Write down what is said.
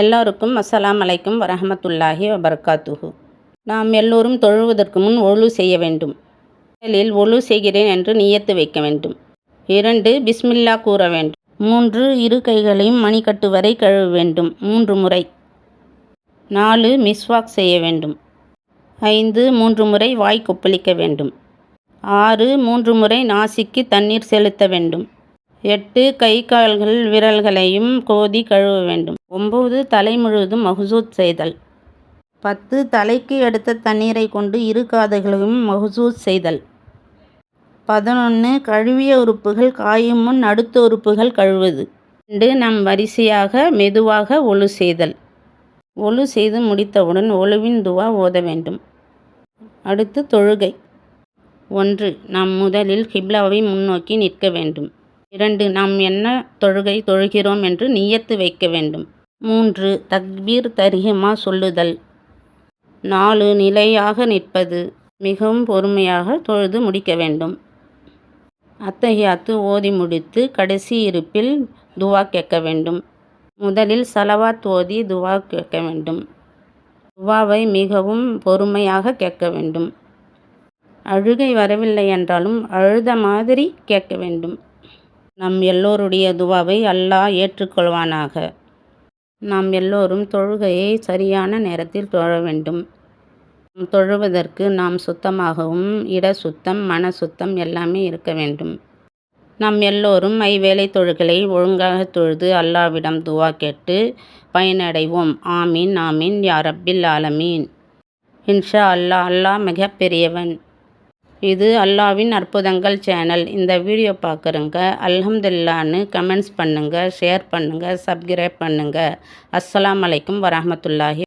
எல்லோருக்கும் அஸ்ஸலாம் அலைக்கும் வரஹமத்துல்லாஹி வபர்காத்துஹு நாம் எல்லோரும் தொழுவதற்கு முன் ஒழு செய்ய வேண்டும். முதலில் ஒழு செய்கிறேன் என்று நியத்து வைக்க வேண்டும். இரண்டு பிஸ்மில்லா கூற வேண்டும். மூன்று இரு கைகளையும் மணிக்கட்டு வரை கழுவ வேண்டும். மூன்று முறை. நாலு மிஸ்வாக் செய்ய வேண்டும். ஐந்து மூன்று முறை வாய் கொப்பளிக்க வேண்டும். ஆறு மூன்று முறை நாசிக்கு தண்ணீர் செலுத்த வேண்டும். எட்டு கை கால்கள் விரல்களையும் கோதி கழுவ வேண்டும். ஒம்பது தலை முழுவதும் மஹ்சூத் செய்தல். பத்து தலைக்கு எடுத்த தண்ணீரை கொண்டு இரு காதுகளையும் மஹ்சூத் செய்தல். பதினொன்று கழுவிய உறுப்புகள் காயும் முன் அடுத்த உறுப்புகள் கழுவது ரெண்டு நம் வரிசையாக மெதுவாக ஒழு செய்தல். ஒழு செய்து முடித்தவுடன் ஒழுவின் துவா ஓத வேண்டும். அடுத்து தொழுகை. ஒன்று நாம் முதலில் கிப்லாவை முன்னோக்கி நிற்க வேண்டும். இரண்டு நாம் என்ன தொழுகை தொழுகிறோம் என்று நியத்து வைக்க வேண்டும். மூன்று தக்பீர் தரிஹிமா சொல்லுதல். நாலு நிலையாக நிற்பது. மிகவும் பொறுமையாக தொழுது முடிக்க வேண்டும். அத்தகையாத்து ஓதி முடித்து கடைசி இருப்பில் துவா கேட்க வேண்டும். முதலில் சலவாத் ஓதி துவா கேட்க வேண்டும். துவாவை மிகவும் பொறுமையாக கேட்க வேண்டும். அழுகை வரவில்லை என்றாலும் அழுத மாதிரி கேட்க வேண்டும். நம் எல்லோருடைய துவாவை அல்லாஹ் ஏற்றுக்கொள்வானாக. நாம் எல்லோரும் தொழுகையை சரியான நேரத்தில் தொழ வேண்டும். தொழுவதற்கு நாம் சுத்தமாகவும் இட சுத்தம் மன சுத்தம் எல்லாமே இருக்க வேண்டும். நாம் எல்லோரும் ஐவேளை தொழுகளை ஒழுங்காக தொழுது அல்லாவிடம் துவா கேட்டு பயனடைவோம். ஆமீன் ஆமீன் யாரப்பில் ஆலமீன். இன்ஷா அல்லாஹ் அல்லாஹ் மிகப்பெரியவன். இது அல்லாவின் அற்புதங்கள் சேனல் இந்த வீடியோ பார்க்குறங்க அல்ஹம்துல்லான்னு கமெண்ட்ஸ் பண்ணுங்கள் ஷேர் பண்ணுங்கள் சப்ஸ்கிரைப் பண்ணுங்கள் அஸ்ஸலாம் அலைக்கும் வரமத்துல்லாஹி